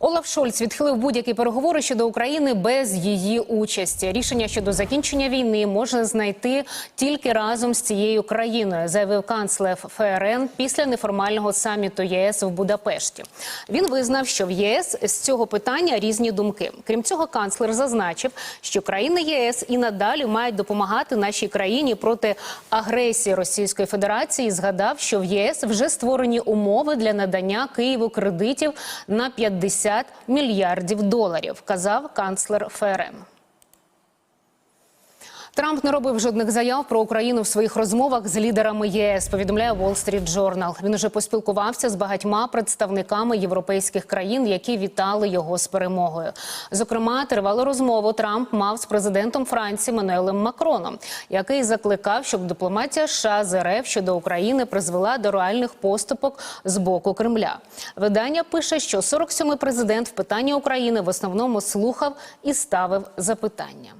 Олаф Шольц відхилив будь-які переговори щодо України без її участі. Рішення щодо закінчення війни можна знайти тільки разом з цією країною, заявив канцлер ФРН після неформального саміту ЄС в Будапешті. Він визнав, що в ЄС з цього питання різні думки. Крім цього, канцлер зазначив, що країни ЄС і надалі мають допомагати нашій країні проти агресії Російської Федерації. Згадав, що в ЄС вже створені умови для надання Києву кредитів на 50 мільярдів доларів, казав канцлер ФРН. Трамп не робив жодних заяв про Україну в своїх розмовах з лідерами ЄС. Повідомляє Wall Street Journal. Він уже поспілкувався з багатьма представниками європейських країн, які вітали його з перемогою. Зокрема, тривалу розмову Трамп мав з президентом Франції Мануелем Макроном, який закликав, щоб дипломатія США з РФ щодо України призвела до реальних поступок з боку Кремля. Видання пише, що 47-й президент в питанні України в основному слухав і ставив запитання.